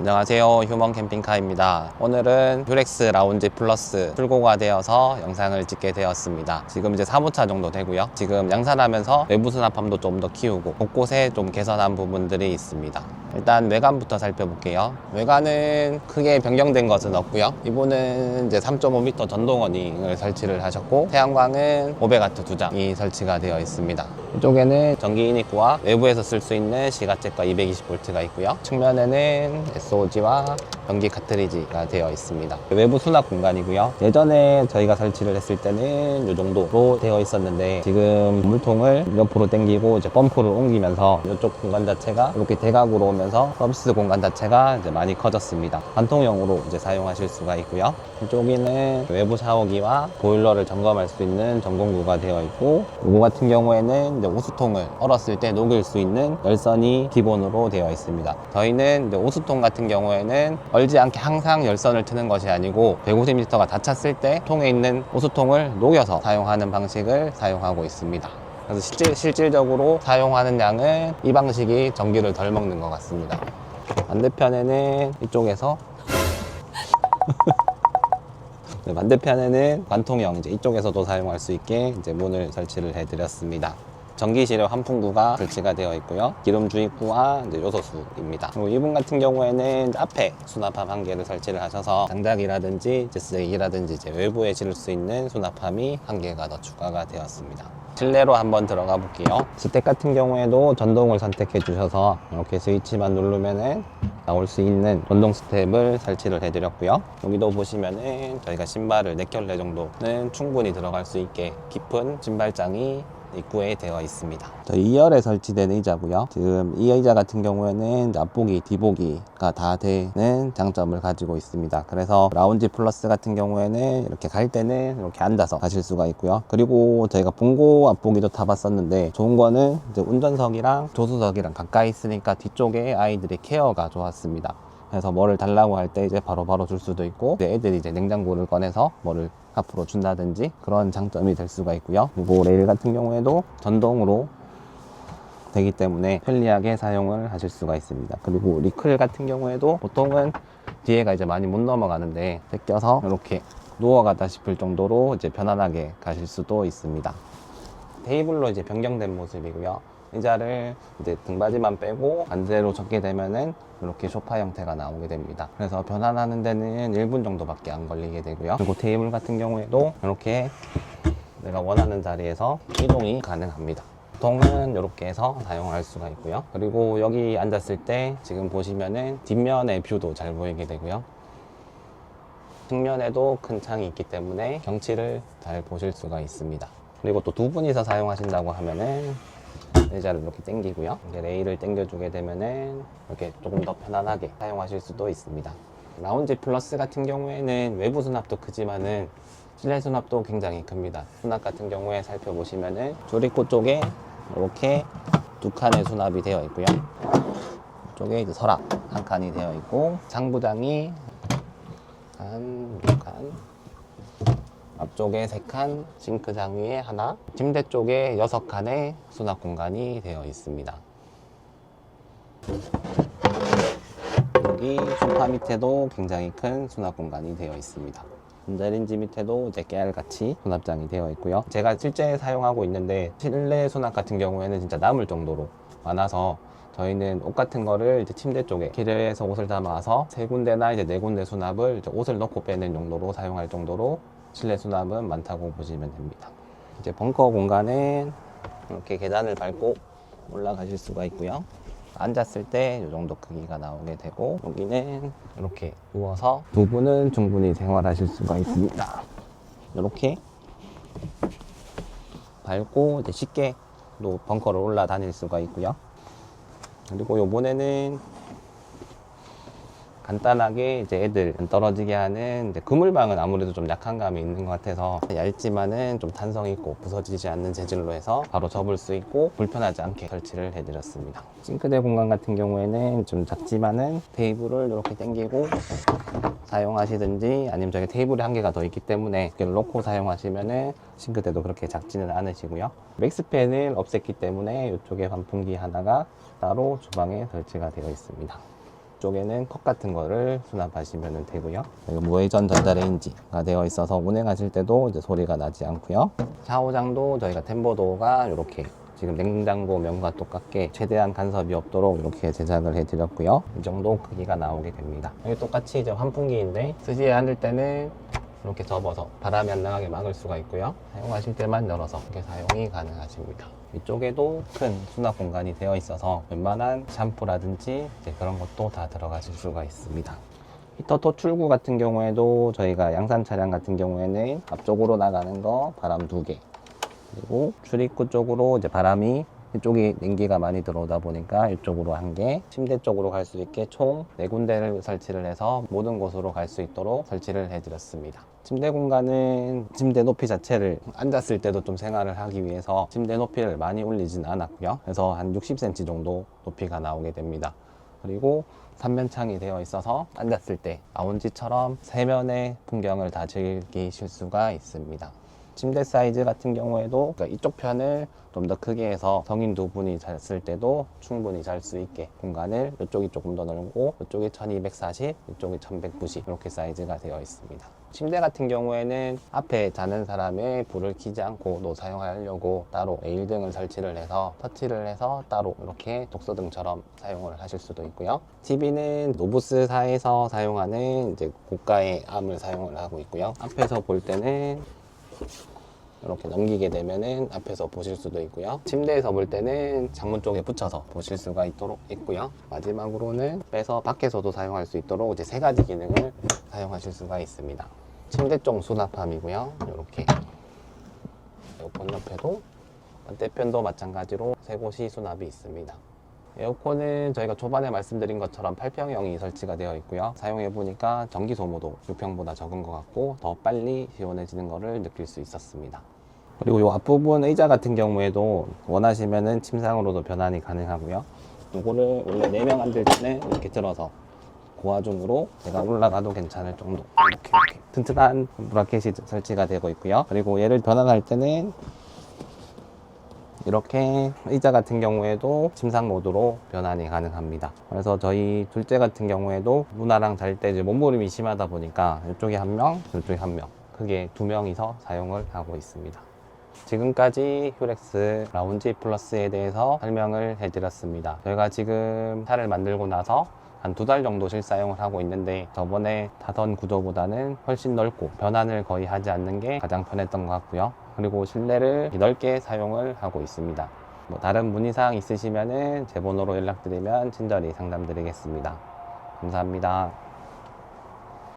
안녕하세요. 휴먼 캠핑카입니다. 오늘은 휴렉스 라운지 플러스 출고가 되어서 영상을 찍게 되었습니다. 지금 이제 4호차 정도 되고요. 지금 양산하면서 외부 수납함도 좀 더 키우고 곳곳에 좀 개선한 부분들이 있습니다. 일단 외관부터 살펴볼게요. 외관은 크게 변경된 것은 없고요. 이분은 이제 3.5m 전동어닝을 설치를 하셨고 태양광은 500W 두 장이 설치가 되어 있습니다. 이쪽에는 전기 인입구와 외부에서 쓸 수 있는 시가잭과 220V가 있고요. 측면에는 SOG와 변기 카트리지가 되어 있습니다. 외부 수납 공간이고요. 예전에 저희가 설치를 했을 때는 이 정도로 되어 있었는데 지금 물통을 옆으로 당기고 이제 펌프를 옮기면서 이쪽 공간 자체가 이렇게 대각으로 오면서 서비스 공간 자체가 이제 많이 커졌습니다. 관통형으로 이제 사용하실 수가 있고요. 이쪽에는 외부 샤워기와 보일러를 점검할 수 있는 점검구가 되어 있고 이거 같은 경우에는 이제 오수통을 얼었을 때 녹일 수 있는 열선이 기본으로 되어 있습니다. 저희는 이제 오수통 같은 경우에는 얼지 않게 항상 열선을 트는 것이 아니고 150리터가 다 찼을 때 통에 있는 오수통을 녹여서 사용하는 방식을 사용하고 있습니다 그래서 실질, 실질적으로 사용하는 양은 이 방식이 전기를 덜 먹는 것 같습니다 반대편에는 이쪽에서 네, 반대편에는 관통형 이제 이쪽에서도 사용할 수 있게 이제 문을 설치를 해드렸습니다. 전기실에 환풍구가 설치가 되어 있고요. 기름 주입구와 이제 요소수입니다. 그리고 이분 같은 경우에는 앞에 수납함 한 개를 설치를 하셔서 장작이라든지 쓰레기라든지 이제 외부에 실을 수 있는 수납함이 한 개가 더 추가가 되었습니다. 실내로 한번 들어가 볼게요. 스택 같은 경우에도 전동을 선택해 주셔서 이렇게 스위치만 누르면은 나올 수 있는 전동 스텝을 설치를 해 드렸고요. 여기도 보시면은 저희가 신발을 4켤레 정도는 충분히 들어갈 수 있게 깊은 신발장이 입구에 되어 있습니다. 저희 2열에 설치된 의자고요. 지금 이 의자 같은 경우에는 앞보기, 뒤보기가 다 되는 장점을 가지고 있습니다. 그래서 라운지 플러스 같은 경우에는 이렇게 갈 때는 이렇게 앉아서 가실 수가 있고요. 그리고 저희가 봉고 앞보기도 타봤었는데 좋은 거는 운전석이랑 조수석이랑 가까이 있으니까 뒤쪽에 아이들의 케어가 좋았습니다. 그래서 뭐를 달라고 할 때 이제 바로 바로 줄 수도 있고 이제 애들이 이제 냉장고를 꺼내서 뭐를 앞으로 준다든지 그런 장점이 될 수가 있고요. 그리고 레일 같은 경우에도 전동으로 되기 때문에 편리하게 사용을 하실 수가 있습니다. 그리고 리클 같은 경우에도 보통은 뒤에가 이제 많이 못 넘어가는데 벗겨서 이렇게 누워가다 싶을 정도로 이제 편안하게 가실 수도 있습니다. 테이블로 이제 변경된 모습이고요. 의자를 이제 등받이만 빼고 반대로 접게 되면은 이렇게 소파 형태가 나오게 됩니다. 그래서 변환하는 데는 1분 정도밖에 안 걸리게 되고요. 그리고 테이블 같은 경우에도 이렇게 내가 원하는 자리에서 이동이 가능합니다. 보통은 이렇게 해서 사용할 수가 있고요. 그리고 여기 앉았을 때 지금 보시면은 뒷면의 뷰도 잘 보이게 되고요. 측면에도 큰 창이 있기 때문에 경치를 잘 보실 수가 있습니다. 그리고 또 두 분이서 사용하신다고 하면은 의자를 이렇게 당기고요. 이렇게 레일을 당겨주게 되면은 이렇게 조금 더 편안하게 사용하실 수도 있습니다. 라운지 플러스 같은 경우에는 외부 수납도 크지만은 실내 수납도 굉장히 큽니다. 수납 같은 경우에 살펴보시면은 조리코 쪽에 이렇게 두 칸의 수납이 되어 있고요. 이쪽에 이제 서랍 한 칸이 되어 있고 상부장이 한, 두 칸, 앞쪽에 3칸, 싱크장 위에 하나, 침대 쪽에 6칸의 수납 공간이 되어 있습니다. 여기 소파 밑에도 굉장히 큰 수납 공간이 되어 있습니다. 전자레인지 밑에도 이제 깨알같이 수납장이 되어 있고요. 제가 실제 사용하고 있는데 실내 수납 같은 경우에는 진짜 남을 정도로 많아서 저희는 옷 같은 거를 이제 침대 쪽에 길에서 옷을 담아서 세 군데나 이제 네 군데 수납을 옷을 넣고 빼는 용도로 사용할 정도로 실내 수납은 많다고 보시면 됩니다. 이제 벙커 공간은 이렇게 계단을 밟고 올라가실 수가 있고요. 앉았을 때 이 정도 크기가 나오게 되고 여기는 이렇게 누워서 두 분은 충분히 생활하실 수가 있습니다. 이렇게 밟고 이제 쉽게 또 벙커를 올라다닐 수가 있고요. 그리고 요번에는 간단하게 이제 애들 안 떨어지게 하는 그물망은 아무래도 좀 약한 감이 있는 것 같아서 얇지만은 좀 탄성 있고 부서지지 않는 재질로 해서 바로 접을 수 있고 불편하지 않게 설치를 해드렸습니다. 싱크대 공간 같은 경우에는 좀 작지만은 테이블을 이렇게 당기고 사용하시든지 아니면 저기 테이블이 한 개가 더 있기 때문에 이렇게 놓고 사용하시면은 싱크대도 그렇게 작지는 않으시고요. 맥스팬을 없앴기 때문에 이쪽에 환풍기 하나가 따로 주방에 설치가 되어 있습니다. 이쪽에는 컵 같은 거를 수납하시면 되고요. 그리고 무회전 전자레인지가 되어 있어서 운행하실 때도 이제 소리가 나지 않고요. 샤워장도 저희가 템버도가 이렇게 지금 냉장고 면과 똑같게 최대한 간섭이 없도록 이렇게 제작을 해드렸고요. 이 정도 크기가 나오게 됩니다. 여기 똑같이 이제 환풍기인데 쓰지 않을 때는 이렇게 접어서 바람이 안 나가게 막을 수가 있고요. 사용하실 때만 열어서 이렇게 사용이 가능하십니다. 이쪽에도 큰 수납 공간이 되어 있어서 웬만한 샴푸라든지 그런 것도 다 들어가실 수가 있습니다. 히터 토 출구 같은 경우에도 저희가 양산 차량 같은 경우에는 앞쪽으로 나가는 거 바람 두 개, 그리고 출입구 쪽으로 이제 바람이 이쪽이 냉기가 많이 들어오다 보니까 이쪽으로 한 개, 침대 쪽으로 갈 수 있게 총네 군데를 설치를 해서 모든 곳으로 갈 수 있도록 설치를 해드렸습니다. 침대 공간은 침대 높이 자체를 앉았을 때도 좀 생활을 하기 위해서 침대 높이를 많이 올리진 않았고요. 그래서 한 60cm 정도 높이가 나오게 됩니다. 그리고 삼면창이 되어 있어서 앉았을 때 라운지처럼 세면의 풍경을 다 즐기실 수가 있습니다. 침대 사이즈 같은 경우에도 그러니까 이쪽 편을 좀 더 크게 해서 성인 두 분이 잤을 때도 충분히 잘 수 있게 공간을 이쪽이 조금 더 넓고 이쪽이 1240, 이쪽이 1190 이렇게 사이즈가 되어 있습니다. 침대 같은 경우에는 앞에 자는 사람의 불을 켜지 않고도 사용하려고 따로 레일등을 설치를 해서 터치를 해서 따로 이렇게 독서등처럼 사용을 하실 수도 있고요. TV는 노부스사에서 사용하는 이제 고가의 암을 사용을 하고 있고요. 앞에서 볼 때는 이렇게 넘기게 되면은 앞에서 보실 수도 있고요. 침대에서 볼 때는 창문 쪽에 붙여서 보실 수가 있도록 있고요. 마지막으로는 빼서 밖에서도 사용할 수 있도록 이제 세 가지 기능을 사용하실 수가 있습니다. 침대 쪽 수납함이고요. 이렇게 에어컨 옆에도 반대편도 마찬가지로 세 곳이 수납이 있습니다. 에어컨은 저희가 초반에 말씀드린 것처럼 8평형이 설치가 되어 있고요. 사용해 보니까 전기 소모도 6평보다 적은 것 같고 더 빨리 시원해지는 것을 느낄 수 있었습니다. 그리고 이 앞부분 의자 같은 경우에도 원하시면은 침상으로도 변환이 가능하고요. 이거를 원래 4명 앉을 때는 이렇게 들어서 고화중으로 제가 올라가도 괜찮을 정도 이렇게, 이렇게 튼튼한 브라켓이 설치가 되고 있고요. 그리고 얘를 변환할 때는 이렇게 의자 같은 경우에도 침상 모드로 변환이 가능합니다. 그래서 저희 둘째 같은 경우에도 누나랑 잘 때 이제 몸부림이 심하다 보니까 이쪽에 한 명, 이쪽에 한 명, 크게 두 명이서 사용을 하고 있습니다. 지금까지 휴렉스 라운지 플러스에 대해서 설명을 해드렸습니다. 저희가 지금 차를 만들고 나서 한 두 달 정도 실사용을 하고 있는데 저번에 타던 구조보다는 훨씬 넓고 변환을 거의 하지 않는 게 가장 편했던 것 같고요. 그리고 실내를 넓게 사용을 하고 있습니다. 뭐 다른 문의사항 있으시면은 제 번호로 연락드리면 친절히 상담드리겠습니다. 감사합니다.